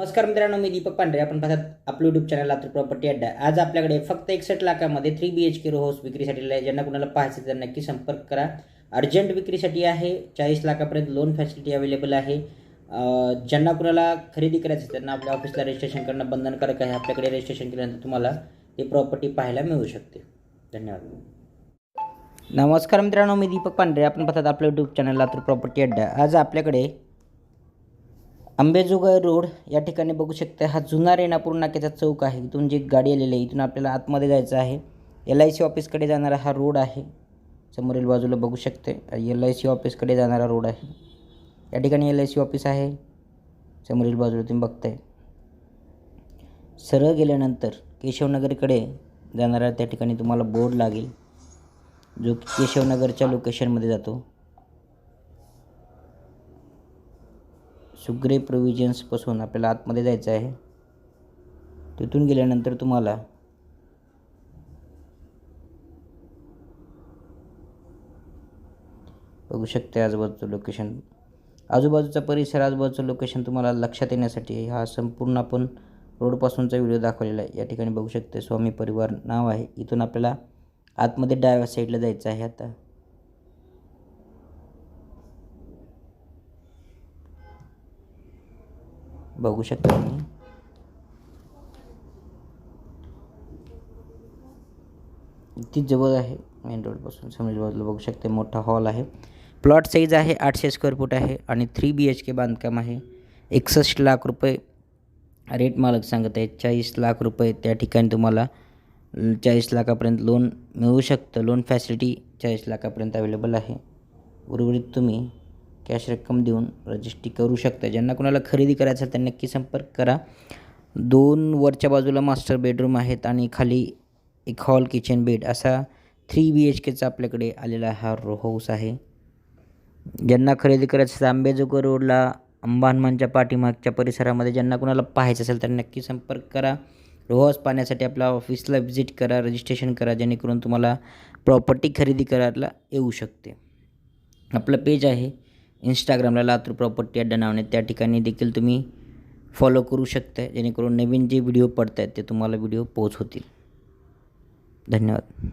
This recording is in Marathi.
नमस्कार मित्रांनो मी दीपक पांढरे. आपण पाहतात आपलं यूट्यूब चॅनल लातूर प्रॉपर्टी अड्डा. आज आपल्याकडे फक्त एकसष्ट लाखामध्ये three B H K row house विक्रीसाठी ज्यांना कुणाला पाहायचं तर नक्की संपर्क करा. अर्जंट विक्रीसाठी आहे. चाळीस लाखापर्यंत लोन फॅसिलिटी अवेलेबल आहे. ज्यांना कुणाला खरेदी करायचं त्यांना आपल्या ऑफिसला रजिस्ट्रेशन करणं बंधनकारक आहे. आपल्याकडे रजिस्ट्रेशन केल्यानंतर तुम्हाला ती प्रॉपर्टी पाहायला मिळू शकते. धन्यवाद. नमस्कार मित्रांनो मी दीपक पांढरे. आपण पाहतात आपलं यूट्यूब चॅनल लातूर प्रॉपर्टी अड्डा. आज आपल्याकडे आंबेजोगाई रोड या ठिकाणी बघू शकता हा जुना रेणापूर नाक्याचा चौक आहे. इथून जी गाडी आलेली आहे इथून आपल्याला आतमध्ये जायचं आहे. एल आय सी ऑफिसकडे जाणारा हा रोड आहे. समोरील बाजूला बघू शकते एल आय सी ऑफिसकडे जाणारा रोड आहे. या ठिकाणी एल आय सी ऑफिस आहे. समोरील बाजूला तुम्ही बघताय. सरळ गेल्यानंतर केशवनगरकडे जाणारा त्या ठिकाणी तुम्हाला बोर्ड लागेल. जो केशवनगरच्या लोकेशनमध्ये जातो. सुग्रे प्रोव्हिजन्सपासून आपल्याला आतमध्ये जायचं आहे. तिथून गेल्यानंतर तुम्हाला बघू शकते आजूबाजूचं लोकेशन आजूबाजूचा परिसर आजूबाजूचं लोकेशन तुम्हाला लक्षात येण्यासाठी हा संपूर्ण आपण रोडपासूनचा व्हिडिओ दाखवलेला आहे. या ठिकाणी बघू शकते स्वामी परिवार नाव आहे. इथून आपल्याला आतमध्ये डाव्या साईडला जायचं आहे आता. बघू शकता तुम्ही ती जवळ आहे मेन रोडपासून समोर बाजूला बघू शकते मोठा हॉल आहे. प्लॉट साईज आहे आठशे स्क्वेअर फूट आहे आणि थ्री बी एच के बांधकाम आहे. एकसष्ट लाख रुपये रेट मालक सांगत आहे चाळीस लाख रुपये त्या ठिकाणी तुम्हाला चाळीस लाखापर्यंत लोन मिळू शकतं. लोन फॅसिलिटी चाळीस लाखापर्यंत अवेलेबल आहे. उर्वरित तुम्ही कॅश रक्कम देऊन रजिस्ट्री करू शकता. ज्यांना कोणाला खरेदी करायचं असेल त्यांनी नक्की संपर्क करा. दोन वरच्या बाजूला मास्टर बेडरूम आहेत आणि खाली एक हॉल किचन बेड असा थ्री बी एच केचा आपल्याकडे आलेला हा रो हाऊस आहे. ज्यांना खरेदी करायचं असेल आंबेजोगर रोडला अंबा हनुमानच्या पाठीमागच्या परिसरामध्ये ज्यांना कोणाला पाहायचं असेल तर नक्की संपर्क करा. रो हाऊस पाहण्यासाठी आपल्या ऑफिसला व्हिजिट करा रजिस्ट्रेशन करा जेणेकरून तुम्हाला प्रॉपर्टी खरेदी करायला येऊ शकते. आपलं पेज आहे. इंस्टाग्रामला लातूर प्रॉपर्टी अड्डा नावाने त्या ठिकाणी देखील तुम्ही फॉलो करू शकता जेणेकरून नवीन जे व्हिडिओ पडत आहेत ते तुम्हाला व्हिडिओ पोच होतील धन्यवाद.